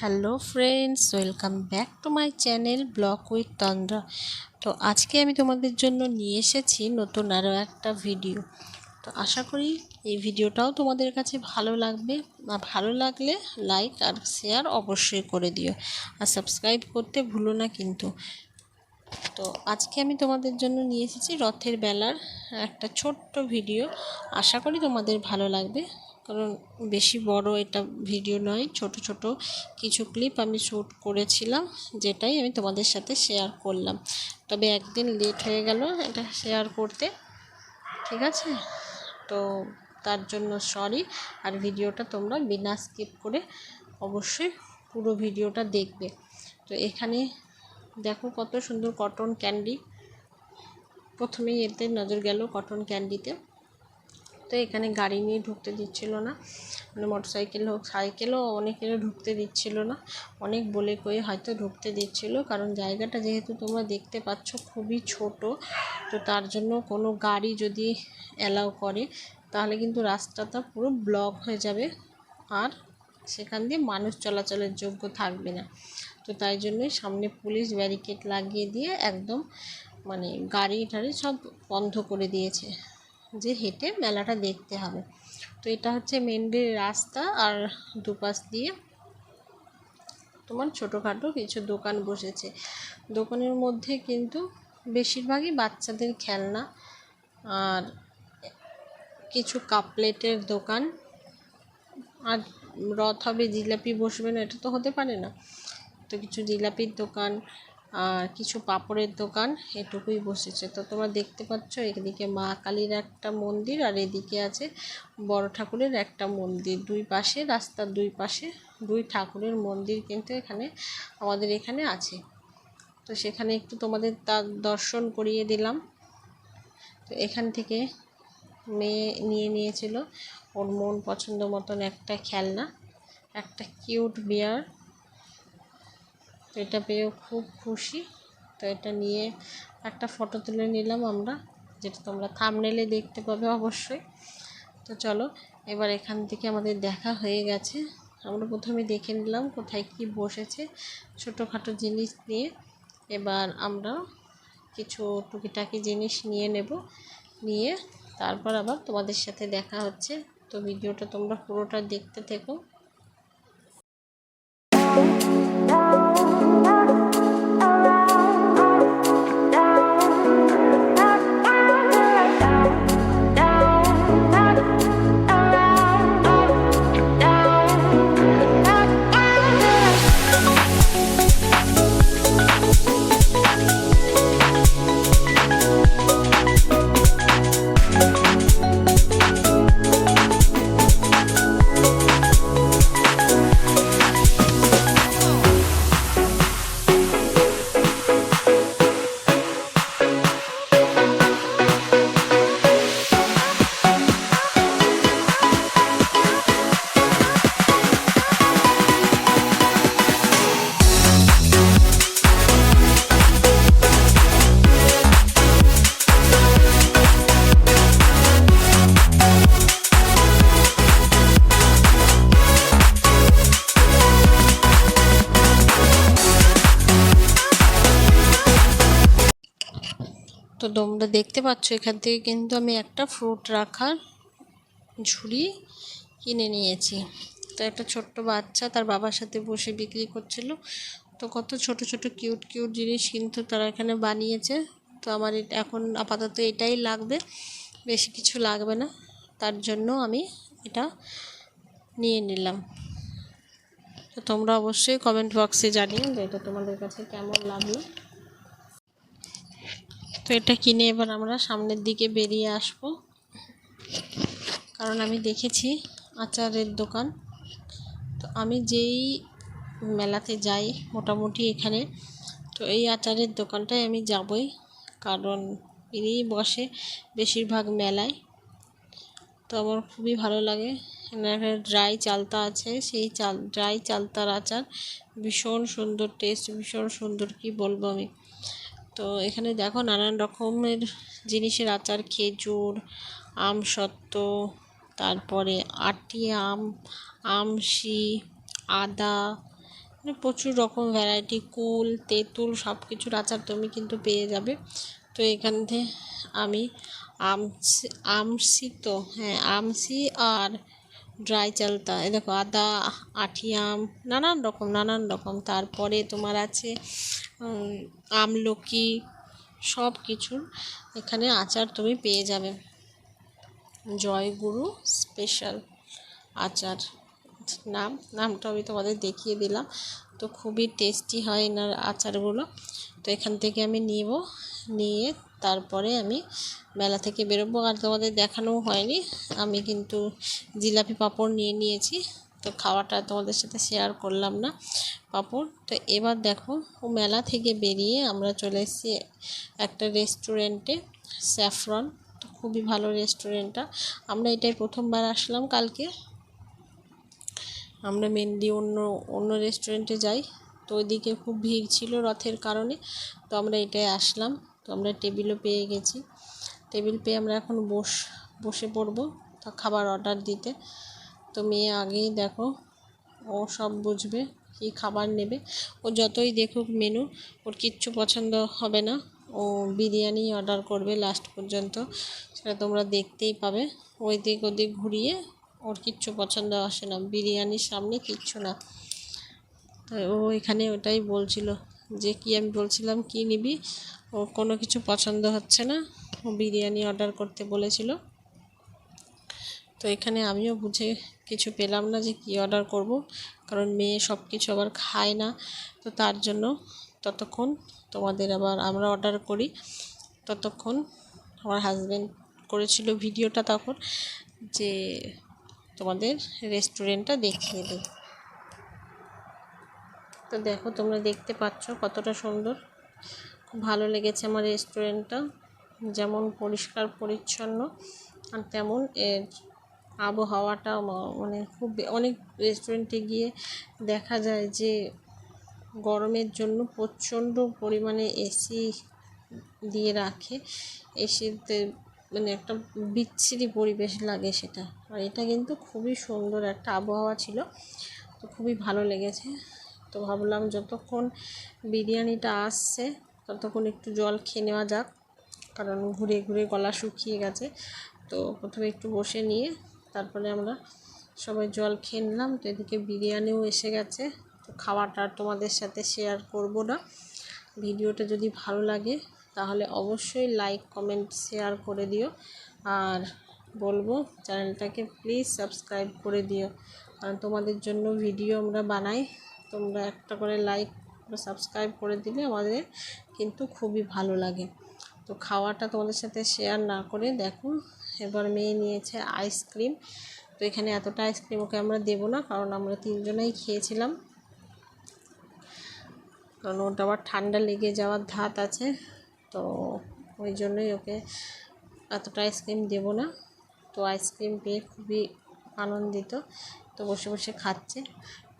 Hello friends, welcome back to my channel vlog with Tandra. তো আজকে আমি তোমাদের জন্য নিয়ে এসেছি নতুন আরও একটা ভিডিও। তো আশা করি এই ভিডিওটাও তোমাদের কাছে ভালো লাগবে। আর ভালো লাগলে লাইক আর শেয়ার অবশ্যই করে দিও। আর সাবস্ক্রাইব করতে ভুলো না কিন্তু। তো আজকে আমি তোমাদের জন্য নিয়ে এসেছি রথের বেলার একটা ছোট্ট ভিডিও। আশা করি তোমাদের ভালো লাগবে। কারণ বেশি বড় এটা ভিডিও নয়, ছোট ছোট কিছু ক্লিপ আমি শ্যুট করেছিলাম, যেটাই আমি তোমাদের সাথে শেয়ার করলাম। তবে একদিন লেট হয়ে গেল এটা শেয়ার করতে, ঠিক আছে? তো তার জন্য সরি আর ভিডিওটা তোমরা বিনা স্কিপ করে অবশ্যই পুরো ভিডিওটা দেখবে। তো এখানে দেখো কত সুন্দর কটন ক্যান্ডি প্রথমেই এতে নজর গেল কটন ক্যান্ডিতে তো এখানে গাড়ি নিয়ে ঢুকতে দিচ্ছিল না। মানে মোটর সাইকেল হোক সাইকেলও অনেকেরও ঢুকতে দিচ্ছিল না। অনেক বলে কয়ে হয়তো ঢুকতে দিচ্ছিল, কারণ জায়গাটা যেহেতু তোমরা দেখতে পাচ্ছ খুবই ছোট, তো তার জন্য কোনো গাড়ি যদি অ্যালাউ করে, তাহলে কিন্তু রাস্তাটা পুরো ব্লক হয়ে যাবে আর সেখান দিয়ে মানুষ চলাচলের যোগ্য থাকবে না। তো তাই জন্যই সামনে পুলিশ ব্যারিকেড লাগিয়ে দিয়ে একদম মানে গাড়ি টাড়ি সব বন্ধ করে দিয়েছে। যে হেঁটে মেলাটা দেখতে হবে। তো এটা হচ্ছে মেন্ডির রাস্তা আর দুপাশ দিয়ে তোমার ছোটোখাটো কিছু দোকান বসেছে। দোকানের মধ্যে কিন্তু বেশিরভাগই বাচ্চাদের খেলনা আর কিছু কাপলেটের দোকান। আর রথ হবে, জিলাপি বসবে না, এটা তো হতে পারে না। তো কিছু জিলাপির দোকান কিছু পাপড়ের দোকান এটুকুই বসেছে। তো তোমরা দেখতে পাচ্ছ, এদিকে মা কালীর একটা মন্দির আর এদিকে আছে বড় ঠাকুরের একটা মন্দির। দুই পাশে, রাস্তার দুই পাশে দুই ঠাকুরের মন্দির কিন্তু এখানে, আমাদের এখানে আছে। তো সেখানে একটু তোমাদের তার দর্শন করিয়ে দিলাম। তো এখান থেকে মেয়ে নিয়ে নিয়েছিল, ওর মন পছন্দ মতন একটা খেলনা, একটা কিউট বিয়ার। তো এটা পেয়েও খুব খুশি। তো এটা নিয়ে একটা ফটো তুলে নিলাম আমরা, যেটা তোমরা থামনেলে দেখতে পাবে অবশ্যই। তো চলো, এবার এখান থেকে আমাদের দেখা হয়ে গেছে। আমরা প্রথমে দেখে নিলাম কোথায় কি বসেছে ছোটোখাটো জিনিস নিয়ে। এবার আমরা কিছু টুকিটাকি জিনিস নিয়ে নেব, নিয়ে তারপর আবার তোমাদের সাথে দেখা হচ্ছে। তো ভিডিওটা তোমরা পুরোটা দেখতে থেকো। তো তোমরা দেখতে পাচ্ছ, এখান থেকে কিন্তু আমি একটা ফ্রুট রাখার ঝুড়ি কিনে নিয়েছি। তো একটা ছোট্ট বাচ্চা তার বাবার সাথে বসে বিক্রি করছিল। তো কত ছোট ছোট কিউট কিউট জিনিস কিন্তু তারা এখানে বানিয়েছে। তো আমার এখন আপাতত এটাই লাগবে, বেশি কিছু লাগবে না। তার জন্য আমি এটা নিয়ে নিলাম। তো তোমরা অবশ্যই কমেন্ট বক্সে জানিও যে এটা তোমাদের কাছে কেমন লাগল। তো এটা কিনে এবার আমরা সামনের দিকে বেরিয়ে আসব। কারণ আমি দেখেছি আচারের দোকান। তো আমি যেই মেলাতে যাই মোটামুটি এখানে, তো এই আচারের দোকানটায় আমি যাবই। কারণ ইনিই বসে বেশিরভাগ মেলায়। তো আমার খুবই ভালো লাগে। এখানে ড্রাই চালতা আছে, সেই চাল, ড্রাই চালতার আচার ভীষণ সুন্দর, টেস্ট ভীষণ সুন্দর, কি বলব আমি। তো এখানে দেখো নানান রকমের জিনিসের আচার, খেজুর, আম সত্ত্ব, তারপরে আটি আম, আমশি, আদা মানে প্রচুর রকম ভ্যারাইটি কুল, তেঁতুল সব কিছুর আচার তুমি কিন্তু পেয়ে যাবে। তো এখান থেকে আমি আমসি আমসি তো হ্যাঁ আমসি আর ড্রাই চালতা এ দেখো আদা আঠি আম, নানান রকম নানান রকম। তারপরে তোমার আছে আমলকি সব কিছুর এখানে আচার তুমি পেয়ে যাবে। জয়গুরু স্পেশাল আচার। নাম, নামটা আমি তোমাদের দেখিয়ে দিলাম। তো খুবই টেস্টি হয় এনার আচারগুলো। তো এখান থেকে আমি নিব, নিয়ে তারপরে আমি মেলা থেকে বেরোবো। আর তোমাদের দেখানোও হয়নি। আমি কিন্তু জিলাপি পাঁপড় নিয়ে নিয়েছি। তো খাওয়াটা তোমাদের সাথে শেয়ার করলাম না, পাঁপড়। তো এবার দেখো ও মেলা থেকে বেরিয়ে আমরা চলে এসেছি একটা রেস্টুরেন্টে স্যাফরন তো খুবই ভালো রেস্টুরেন্টটা আমরা এটাই প্রথমবার আসলাম কালকে। আমরা মেনলি অন্য অন্য রেস্টুরেন্টে যাই। তো ওইদিকে খুব ভিড় ছিল রথের কারণে। তো আমরা এটাই আসলাম। তো আমরা টেবিলও পেয়ে গেছি। টেবিল পেয়ে আমরা এখন বস, বসে পড়ব। খাবার অর্ডার দিতে। তো মেয়ে আগেই দেখো, ও সব বুঝবে, কী খাবার নেবে। ও যতই দেখুক মেনু ওর কিচ্ছু পছন্দ হবে না। ও বিরিয়ানি অর্ডার করবে লাস্ট পর্যন্ত, সেটা তোমরা দেখতেই পাবে। ওই দিক ওদিক ঘুরিয়ে ওর কিচ্ছু পছন্দ আসে না, বিরিয়ানির সামনে কিচ্ছু না। তাই ও এখানে ওটাই বলছিল, যে কি আমি বলছিলাম, কি নিবি? ও কোনো কিছু পছন্দ হচ্ছে না। ও বিরিয়ানি অর্ডার করতে বলেছিল। তো এখানে আমিও বুঝে কিছু পেলাম না যে কি অর্ডার করব, কারণ মেয়ে সব কিছু আবার খায় না। তো তার জন্য ততক্ষণ তোমাদের আবার আমরা অর্ডার করি। ততক্ষণ আমার হাজব্যান্ড করেছিল ভিডিওটা তখন যে তোমাদের রেস্টুরেন্টটা দেখিয়ে দিই তো দেখো তোমরা দেখতে পাচ্ছ কতটা সুন্দর। খুব ভালো লেগেছে আমার রেস্টুরেন্টটা যেমন পরিষ্কার, পরিচ্ছন্ন, আর তেমন এর আবহাওয়াটা মানে খুব অনেক রেস্টুরেন্টে গিয়ে দেখা যায় যে গরমের জন্য প্রচণ্ড পরিমাণে এসি দিয়ে রাখে। এসিতে মানে একটা বিচ্ছিরি পরিবেশ লাগে সেটা। আর এটা কিন্তু খুবই সুন্দর একটা আবহাওয়া ছিল, তো খুবই ভালো লেগেছে। তো ভাবলাম যতক্ষণ বিরিয়ানিটা আসছে, ততক্ষণ একটু জল খেয়ে নেওয়া যাক, কারণ ঘুরে ঘুরে গলা শুকিয়ে গেছে। তো প্রথমে একটু বসে নিয়ে তারপরে আমরা সবাই জল খেয়ে নিলাম। তো এদিকে বিরিয়ানিও এসে গেছে। তো খাওয়াটা তোমাদের সাথে শেয়ার করব না। ভিডিওটা যদি ভালো লাগে, তাহলে অবশ্যই লাইক কমেন্ট শেয়ার করে দিও। আর বলব, চ্যানেলটাকে প্লিজ সাবস্ক্রাইব করে দিও। কারণ তোমাদের জন্য ভিডিও আমরা বানাই। তোমরা একটা করে লাইক সাবস্ক্রাইব করে দিলে আমাদের কিন্তু খুবই ভালো লাগে। তো খাওয়াটা তোমাদের সাথে শেয়ার না করে দেখো। এবার মেয়ে নিয়েছে আইসক্রিম। তো এখানে এতটা আইসক্রিম ওকে আমরা দেবো না, কারণ আমরা তিনজনেই খেয়েছিলাম। কারণ ওটা আবার ঠান্ডা লেগে যাওয়ার ধাত আছে, তো ওই জন্যই ওকে এতটা আইসক্রিম দেবো না। তো আইসক্রিম পেয়ে খুবই আনন্দিত, তো বসে বসে খাচ্ছে।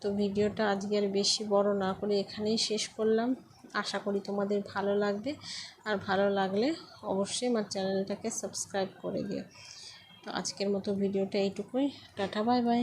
তো ভিডিওটা আজকে আর বেশি বড় না করে এখানেই শেষ করলাম। আশা করি তোমাদের ভালো লাগবে। আর ভালো লাগলে অবশ্যই আমার চ্যানেলটাকে সাবস্ক্রাইব করে দিও। তো আজকের মতো ভিডিওটা এইটুকুই। Tata, bye bye.